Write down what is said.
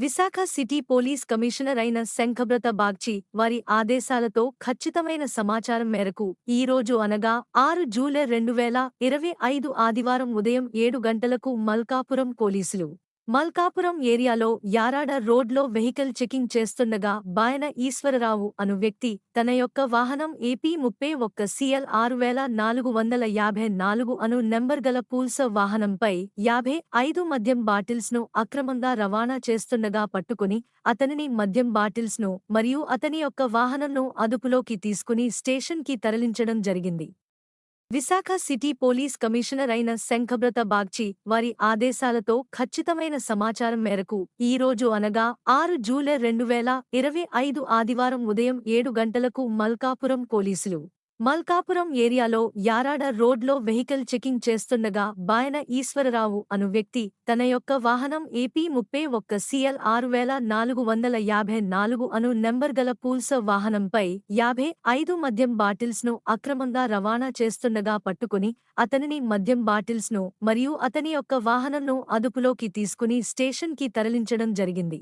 Visakha city police commissioner అయిన శంఖబ్రత బాగ్చి వారి ఆదేశాలతో ఖచ్చితమైన సమాచారం మేరకు ఈ రోజు అనగా ఆరు జూలై రెండు వేల ఇరవై ఐదు ఆదివారం ఉదయం ఏడు గంటలకు మల్కాపురం పోలీసులు మల్కాపురం ఏరియాలో యారాడ రోడ్లో వెహికల్ చెకింగ్ చేస్తుండగా బాయన ఈశ్వరరావు అను వ్యక్తి తన యొక్క వాహనం ఏపీ ముప్పై ఒక్క సిఎల్ ఆరు వేల నాలుగు వందల యాభై నాలుగు అను నెంబర్ గల పూల్స వాహనంపై యాభై ఐదు మద్యం బాటిల్స్ను అక్రమంగా రవాణా చేస్తుండగా పట్టుకుని అతనిని మద్యం బాటిల్స్ను మరియు అతని యొక్క వాహనంను అదుపులోకి తీసుకుని స్టేషన్కి తరలించడం జరిగింది. విశాఖ సిటీ పోలీస్ కమిషనర్ అయిన శంఖబ్రత బాగ్చి వారి ఆదేశాలతో ఖచ్చితమైన సమాచారం మేరకు ఈ రోజు అనగా ఆరు జూలై రెండు వేల ఇరవై ఐదు ఆదివారం ఉదయం ఏడు గంటలకు మల్కాపురం పోలీసులు మల్కాపురం ఏరియాలో యారాడ రోడ్లో వెహికల్ చెకింగ్ చేస్తుండగా బాయన ఈశ్వరరావు అను వ్యక్తి తన యొక్క వాహనం ఏపీ ముప్పై ఒక్క సిఎల్ ఆరు వేల నాలుగు వందల యాభై నాలుగు అను నెంబర్ గల పూల్స వాహనంపై యాభై ఐదు మద్యం బాటిల్స్ను అక్రమంగా రవాణా చేస్తుండగా పట్టుకుని అతనిని మద్యం బాటిల్స్ను మరియు అతని యొక్క వాహనంను అదుపులోకి తీసుకుని స్టేషన్కి తరలించడం జరిగింది.